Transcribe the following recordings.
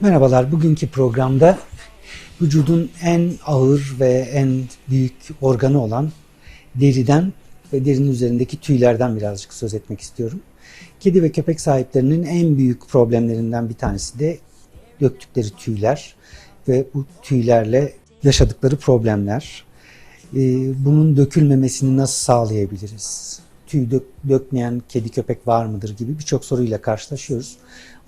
Merhabalar, bugünkü programda vücudun en ağır ve en büyük organı olan deriden ve derinin üzerindeki tüylerden birazcık söz etmek istiyorum. Kedi ve köpek sahiplerinin en büyük problemlerinden bir tanesi de döktükleri tüyler ve bu tüylerle yaşadıkları problemler. Ee, Bunun dökülmemesini nasıl sağlayabiliriz? Tüy dök- dökmeyen kedi köpek var mıdır gibi birçok soruyla karşılaşıyoruz.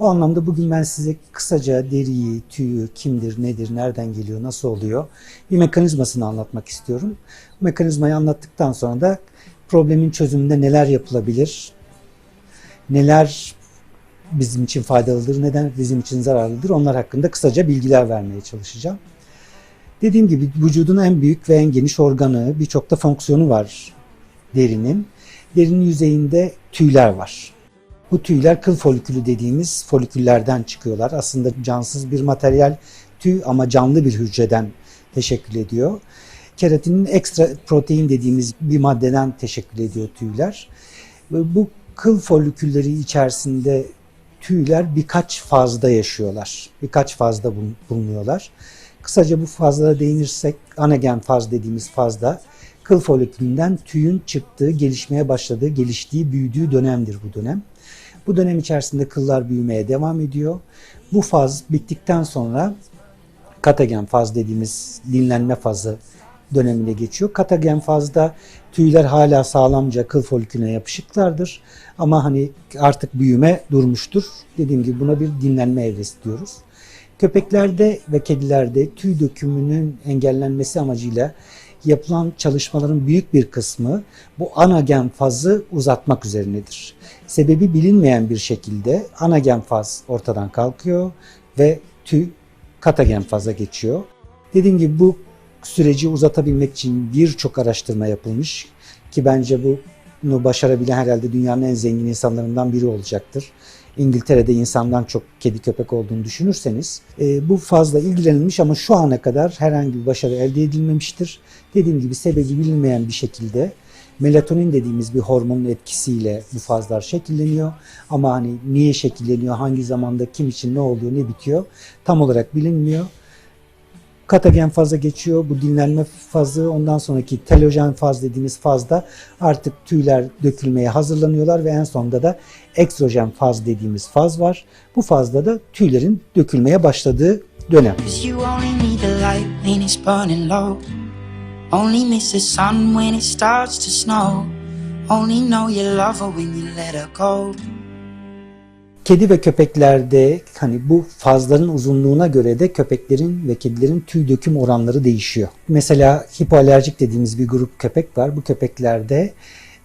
O anlamda bugün ben size kısaca deriyi, tüyü, kimdir, nedir, nereden geliyor, nasıl oluyor bir mekanizmasını anlatmak istiyorum. Bu mekanizmayı anlattıktan sonra da problemin çözümünde neler yapılabilir, neler bizim için faydalıdır, neden bizim için zararlıdır onlar hakkında kısaca bilgiler vermeye çalışacağım. Dediğim gibi vücudun en büyük ve en geniş organı, birçok da fonksiyonu var derinin. Derinin yüzeyinde tüyler var. Bu tüyler kıl folikülü dediğimiz foliküllerden çıkıyorlar. Aslında cansız bir materyal tüy ama canlı bir hücreden teşekkül ediyor. Keratinin ekstra protein dediğimiz bir maddeden teşekkül ediyor tüyler. Bu kıl folikülleri içerisinde tüyler birkaç fazda yaşıyorlar. Birkaç fazda bul- bulunuyorlar. Kısaca bu fazlara değinirsek anagen faz dediğimiz fazda kıl folikülünden tüyün çıktığı, gelişmeye başladığı, geliştiği, büyüdüğü dönemdir bu dönem. Bu dönem içerisinde kıllar büyümeye devam ediyor. Bu faz bittikten sonra katagen faz dediğimiz dinlenme fazı dönemine geçiyor. Katagen fazda tüyler hala sağlamca kıl folikülüne yapışıklardır. Ama hani artık büyüme durmuştur. Dediğim gibi buna bir dinlenme evresi diyoruz. Köpeklerde ve kedilerde tüy dökümünün engellenmesi amacıyla yapılan çalışmaların büyük bir kısmı bu anagen fazı uzatmak üzerinedir. Sebebi bilinmeyen bir şekilde anagen faz ortadan kalkıyor ve tüy katagen faza geçiyor. Dediğim gibi bu süreci uzatabilmek için birçok araştırma yapılmış ki bence bunu başarabilen herhalde dünyanın en zengin insanlarından biri olacaktır. İngiltere'de insandan çok kedi köpek olduğunu düşünürseniz e, bu fazla ilgilenilmiş ama şu ana kadar herhangi bir başarı elde edilmemiştir. Dediğim gibi sebebi bilinmeyen bir şekilde melatonin dediğimiz bir hormonun etkisiyle bu fazlar şekilleniyor. Ama hani niye şekilleniyor, hangi zamanda, kim için ne oluyor, ne bitiyor tam olarak bilinmiyor. Katagen faza geçiyor. Bu dinlenme fazı ondan sonraki telojen faz dediğimiz fazda artık tüyler dökülmeye hazırlanıyorlar ve en sonunda da ekstrojen faz dediğimiz faz var. Bu fazda da tüylerin dökülmeye başladığı dönem. Only miss the sun when it starts to snow. Only know you love her when you let her go. Kedi ve köpeklerde hani bu fazların uzunluğuna göre de köpeklerin ve kedilerin tüy döküm oranları değişiyor. Mesela hipoalerjik dediğimiz bir grup köpek var. Bu köpeklerde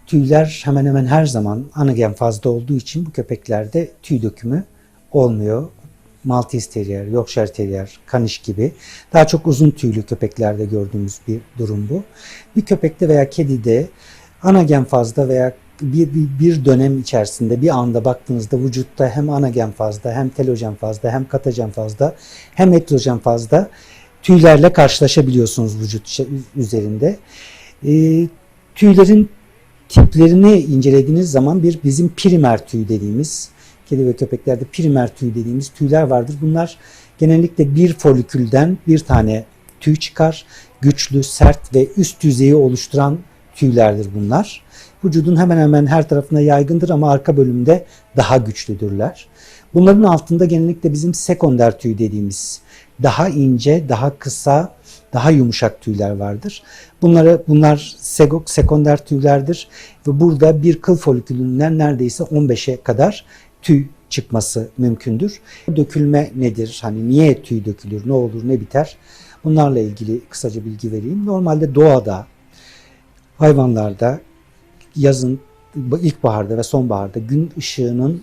tüyler hemen hemen her zaman anagen fazda olduğu için bu köpeklerde tüy dökümü olmuyor. Maltese Terrier, Yorkshire Terrier, Kaniş gibi daha çok uzun tüylü köpeklerde gördüğümüz bir durum bu. Bir köpekte veya kedide anagen fazda veya bir, bir, bir dönem içerisinde bir anda baktığınızda vücutta hem anagen fazda hem telojen fazda hem katajen fazda hem heterojen fazda tüylerle karşılaşabiliyorsunuz vücut üzerinde. Ee, tüylerin tiplerini incelediğiniz zaman bir bizim primer tüy dediğimiz kedi ve köpeklerde primer tüy dediğimiz tüyler vardır. Bunlar genellikle bir folikülden bir tane tüy çıkar. Güçlü, sert ve üst yüzeyi oluşturan tüylerdir bunlar. Vücudun hemen hemen her tarafına yaygındır ama arka bölümde daha güçlüdürler. Bunların altında genellikle bizim sekonder tüy dediğimiz daha ince, daha kısa, daha yumuşak tüyler vardır. Bunları bunlar sekonder tüylerdir ve burada bir kıl folikülünden neredeyse 15'e kadar tüy çıkması mümkündür. Dökülme nedir? Hani niye tüy dökülür? Ne olur, ne biter? Bunlarla ilgili kısaca bilgi vereyim. Normalde doğada hayvanlarda yazın ilkbaharda ve sonbaharda gün ışığının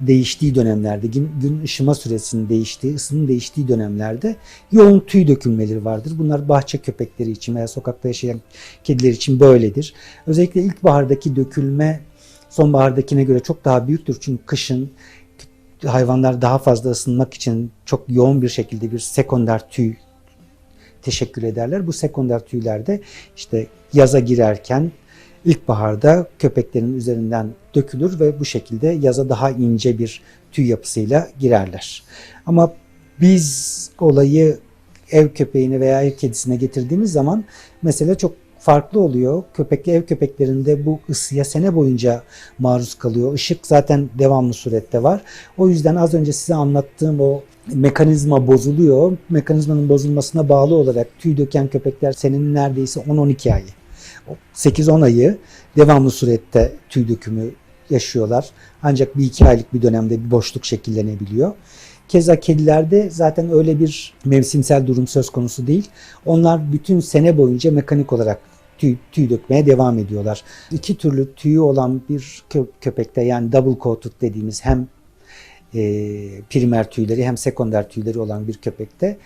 değiştiği dönemlerde, gün, gün ışıma süresinin değiştiği, ısının değiştiği dönemlerde yoğun tüy dökülmeleri vardır. Bunlar bahçe köpekleri için veya sokakta yaşayan kediler için böyledir. Özellikle ilkbahardaki dökülme sonbahardakine göre çok daha büyüktür. Çünkü kışın hayvanlar daha fazla ısınmak için çok yoğun bir şekilde bir sekonder tüy teşekkür ederler. Bu sekonder tüyler de işte yaza girerken ilkbaharda köpeklerin üzerinden dökülür ve bu şekilde yaza daha ince bir tüy yapısıyla girerler. Ama Biz olayı ev köpeğine veya ev kedisine getirdiğimiz zaman mesele çok farklı oluyor. Köpek ev köpeklerinde bu ısıya sene boyunca maruz kalıyor. Işık zaten devamlı surette var. O yüzden az önce size anlattığım o mekanizma bozuluyor. Mekanizmanın bozulmasına bağlı olarak tüy döken köpekler senenin neredeyse 10-12 ayı. 8-10 ayı devamlı surette tüy dökümü yaşıyorlar. Ancak bir iki aylık bir dönemde bir boşluk şekillenebiliyor. Keza kedilerde zaten öyle bir mevsimsel durum söz konusu değil. Onlar bütün sene boyunca mekanik olarak tüy, tüy dökmeye devam ediyorlar. İki türlü tüyü olan bir kö- köpekte yani double coated dediğimiz hem e, primer tüyleri hem sekonder tüyleri olan bir köpekte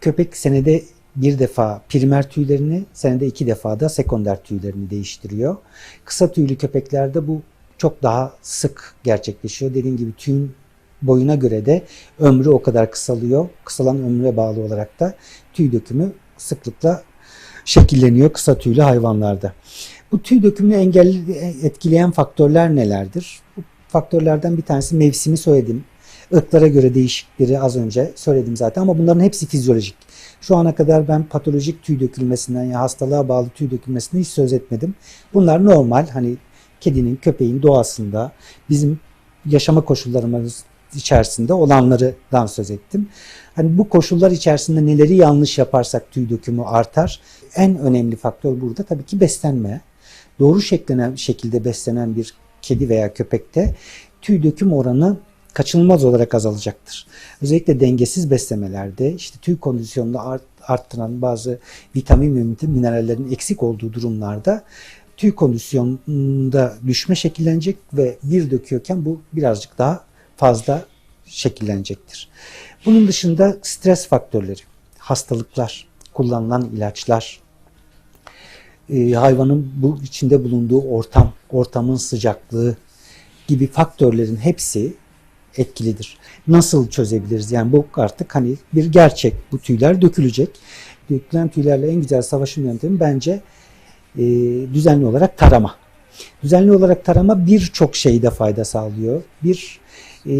köpek senede bir defa primer tüylerini, senede iki defa da sekonder tüylerini değiştiriyor. Kısa tüylü köpeklerde bu çok daha sık gerçekleşiyor. Dediğim gibi tüyün boyuna göre de ömrü o kadar kısalıyor. Kısalan ömre bağlı olarak da tüy dökümü sıklıkla şekilleniyor kısa tüylü hayvanlarda. Bu tüy dökümünü engel etkileyen faktörler nelerdir? Bu faktörlerden bir tanesi mevsimi söyledim. Irklara göre değişikleri az önce söyledim zaten ama bunların hepsi fizyolojik. Şu ana kadar ben patolojik tüy dökülmesinden ya hastalığa bağlı tüy dökülmesinden hiç söz etmedim. Bunlar normal hani kedinin, köpeğin doğasında bizim yaşama koşullarımız içerisinde olanlardan söz ettim. Hani bu koşullar içerisinde neleri yanlış yaparsak tüy dökümü artar. En önemli faktör burada tabii ki beslenme. Doğru şeklenen şekilde beslenen bir kedi veya köpekte tüy döküm oranı kaçınılmaz olarak azalacaktır. Özellikle dengesiz beslemelerde işte tüy kondisyonunu art, arttıran bazı vitamin ve minerallerin eksik olduğu durumlarda tüy kondisyonunda düşme şekillenecek ve bir döküyorken bu birazcık daha fazla şekillenecektir. Bunun dışında stres faktörleri, hastalıklar, kullanılan ilaçlar, e, hayvanın bu içinde bulunduğu ortam, ortamın sıcaklığı gibi faktörlerin hepsi etkilidir. Nasıl çözebiliriz? Yani bu artık hani bir gerçek. Bu tüyler dökülecek. Dökülen tüylerle en güzel savaşın yöntemi bence e, düzenli olarak tarama. Düzenli olarak tarama birçok şeyde fayda sağlıyor. Bir, e,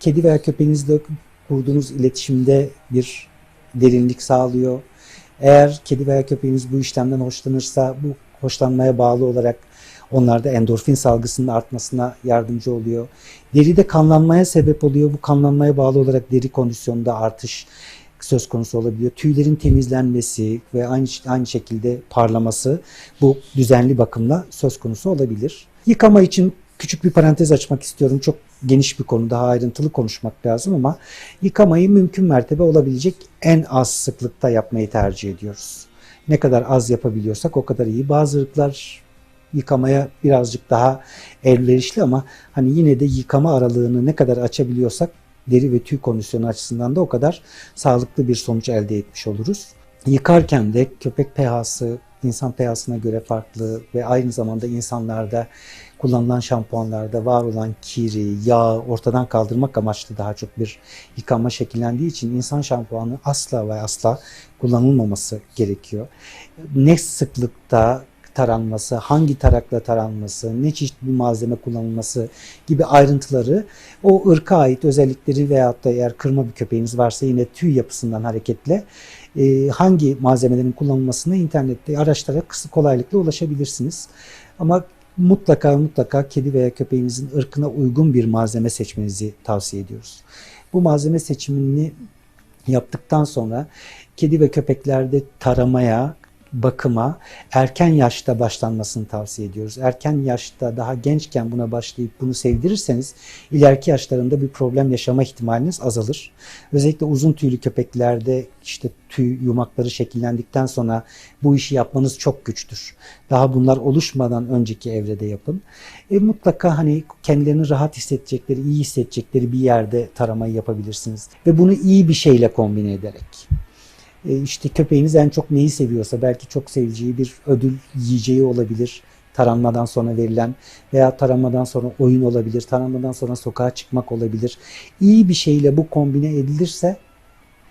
kedi veya köpeğinizle kurduğunuz iletişimde bir derinlik sağlıyor. Eğer kedi veya köpeğiniz bu işlemden hoşlanırsa bu hoşlanmaya bağlı olarak onlarda endorfin salgısının artmasına yardımcı oluyor. Deride kanlanmaya sebep oluyor. Bu kanlanmaya bağlı olarak deri kondisyonunda artış söz konusu olabiliyor. Tüylerin temizlenmesi ve aynı aynı şekilde parlaması bu düzenli bakımla söz konusu olabilir. Yıkama için küçük bir parantez açmak istiyorum. Çok geniş bir konu, daha ayrıntılı konuşmak lazım ama yıkamayı mümkün mertebe olabilecek en az sıklıkta yapmayı tercih ediyoruz. Ne kadar az yapabiliyorsak o kadar iyi. Bazı ırklar yıkamaya birazcık daha elverişli ama hani yine de yıkama aralığını ne kadar açabiliyorsak deri ve tüy kondisyonu açısından da o kadar sağlıklı bir sonuç elde etmiş oluruz. Yıkarken de köpek pH'sı insan pH'sına göre farklı ve aynı zamanda insanlarda kullanılan şampuanlarda var olan kiri, yağı ortadan kaldırmak amaçlı daha çok bir yıkama şekillendiği için insan şampuanı asla ve asla kullanılmaması gerekiyor. Ne sıklıkta taranması, hangi tarakla taranması, ne çeşit bir malzeme kullanılması gibi ayrıntıları o ırka ait özellikleri veyahut da eğer kırma bir köpeğiniz varsa yine tüy yapısından hareketle e, hangi malzemelerin kullanılmasını internette araştırarak kolaylıkla ulaşabilirsiniz. Ama mutlaka mutlaka kedi veya köpeğinizin ırkına uygun bir malzeme seçmenizi tavsiye ediyoruz. Bu malzeme seçimini yaptıktan sonra kedi ve köpeklerde taramaya, bakıma erken yaşta başlanmasını tavsiye ediyoruz. Erken yaşta daha gençken buna başlayıp bunu sevdirirseniz ileriki yaşlarında bir problem yaşama ihtimaliniz azalır. Özellikle uzun tüylü köpeklerde işte tüy yumakları şekillendikten sonra bu işi yapmanız çok güçtür. Daha bunlar oluşmadan önceki evrede yapın. E, mutlaka hani kendilerini rahat hissedecekleri, iyi hissedecekleri bir yerde taramayı yapabilirsiniz. Ve bunu iyi bir şeyle kombine ederek. E, işte köpeğiniz en çok neyi seviyorsa belki çok seveceği bir ödül yiyeceği olabilir. Taranmadan sonra verilen veya taranmadan sonra oyun olabilir. Taranmadan sonra sokağa çıkmak olabilir. İyi bir şeyle bu kombine edilirse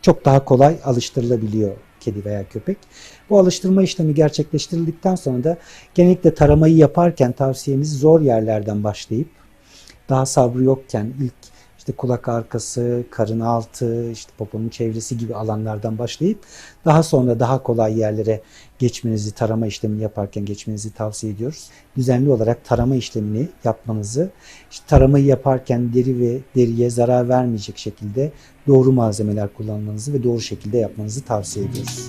çok daha kolay alıştırılabiliyor kedi veya köpek. Bu alıştırma işlemi gerçekleştirildikten sonra da genellikle taramayı yaparken tavsiyemiz zor yerlerden başlayıp daha sabrı yokken ilk işte kulak arkası, karın altı, işte poponun çevresi gibi alanlardan başlayıp daha sonra daha kolay yerlere geçmenizi, tarama işlemini yaparken geçmenizi tavsiye ediyoruz. Düzenli olarak tarama işlemini yapmanızı, işte taramayı yaparken deri ve deriye zarar vermeyecek şekilde doğru malzemeler kullanmanızı ve doğru şekilde yapmanızı tavsiye ediyoruz.